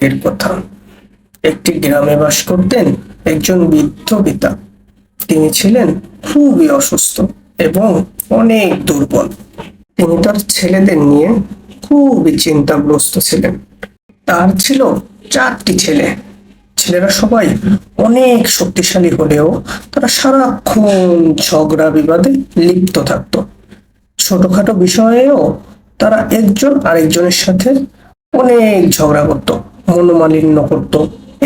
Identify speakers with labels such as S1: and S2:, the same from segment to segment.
S1: এর কথা। একটি গ্রামে বাস করতেন একজন বৃদ্ধ পিতা। তিনি ছিলেন খুবই অসুস্থ এবং অনেক দুর্বল। তিনি তার ছেলেদের নিয়ে খুবই চিন্তাগ্রস্ত ছিলেন। তার ছিল চারটি ছেলে। ছেলেরা সবাই অনেক শক্তিশালী হলেও তারা সারাক্ষণ ঝগড়া বিবাদে লিপ্ত থাকতো। ছোটখাটো বিষয়েও তারা একজন আরেকজনের সাথে অনেক ঝগড়া করত। মনোমালিন্য করত।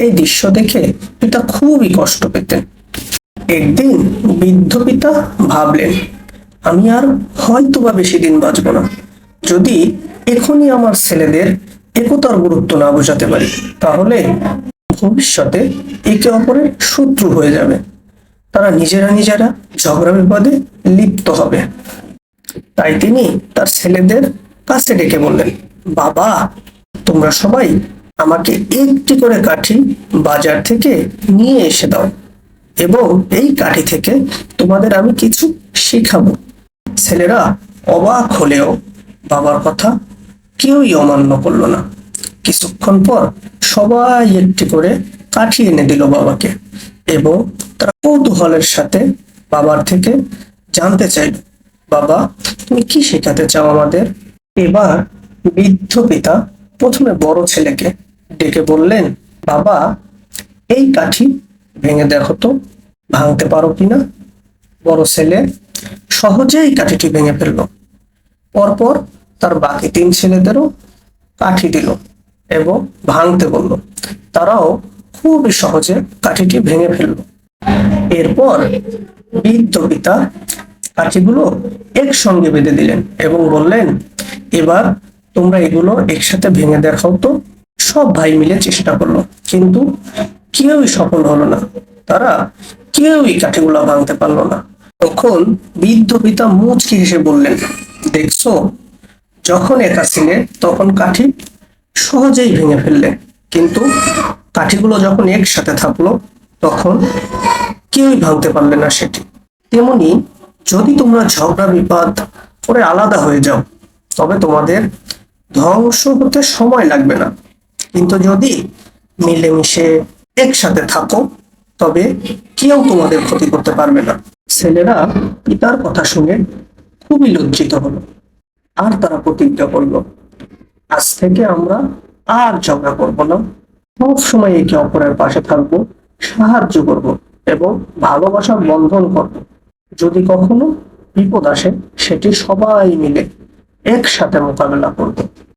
S1: এই দৃশ্য দেখে পিতা খুবই কষ্ট পেতেন। একদিন বৃদ্ধ পিতা ভাবলেন, আমি আর হয়তো বা বেশি দিন বাঁচব না। যদি এখনই আমার ছেলেদের একতার গুরুত্ব না বোঝাতে পারি, তাহলে ভবিষ্যতে একে অপরের শত্রু হয়ে যাবে। তারা নিজেরা নিজেরা ঝগড়া বিবাদে লিপ্ত হবে। তাই তিনি তার ছেলেদের কাছে ডেকে বললেন, বাবা, তোমরা সবাই আমাকে একটি করে কাঠি বাজার থেকে নিয়ে এসে দাও এবং এই কাঠি থেকে তোমাদের আমি কিছু শেখাবো। ছেলেরা অবাক হলেও বাবার কথা কেউই অমান্য করল না। কিছুক্ষণ পর সবাই একটি করে কাঠি এনে দিল বাবাকে এবং তারা কৌতূহলের সাথে বাবার থেকে জানতে চাইল, বাবা, তুমি কি শেখাতে চাও আমাদের? এবার বৃদ্ধ পিতা প্রথমে বড় ছেলেকে ডেকে বললেন, বাবা, এই কাঠি ভেঙে দেখো তো, ভাঙতে পারো কিনা? বড় ছেলে সহজেই কাঠিটি ভেঙে ফেলল। পরপর তার বাকি তিন ছেলেদেরও কাঠি দিল এবং ভাঙতে বলল। তারাও খুবই সহজে কাঠিটি ভেঙে ফেলল। এরপর বৃদ্ধ পিতা কাঠিগুলো একসঙ্গে বেঁধে দিলেন এবং বললেন, এবার তোমরা এগুলো একসাথে ভেঙে দেখাও তো। সব ভাই মিলে চেষ্টা করল। কিন্তু কেউই সফল হলো না। তারা কেউই কাঠিগুলো ভাঙতে পারল না। তখন বৃদ্ধ পিতা মুচকি হেসে বললেন, দেখছ? যখন একা ছিলে তখন কাঠি সহজেই ভেঙে ফেললে। কিন্তু কাঠিগুলো যখন একসাথে থাকল, তখন কেউই ভাঙতে পারলে না সেটি। তেমনি যদি তোমরা ঝগড়া, বিবাদ করে আলাদা হয়ে যাও, তবে তোমাদের ধ্বংস হতে সময় লাগবে না। কিন্তু যদি মিলেমিশে একসাথে থাকো, তবে কেউ তোমাদের ক্ষতি করতে পারবে না। ছেলেরা পিতার কথা শুনে খুবই লজ্জিত হলো, আর তারা প্রতিজ্ঞা করল, আজ থেকে আমরা আর ঝগড়া করব না। সব সময় একে অপরের পাশে থাকব, সাহায্য করব এবং ভালোবাসার বন্ধন করব। যদি কখনো বিপদ আসে, সেটি সবাই মিলে একসাথে মোকাবেলা করব।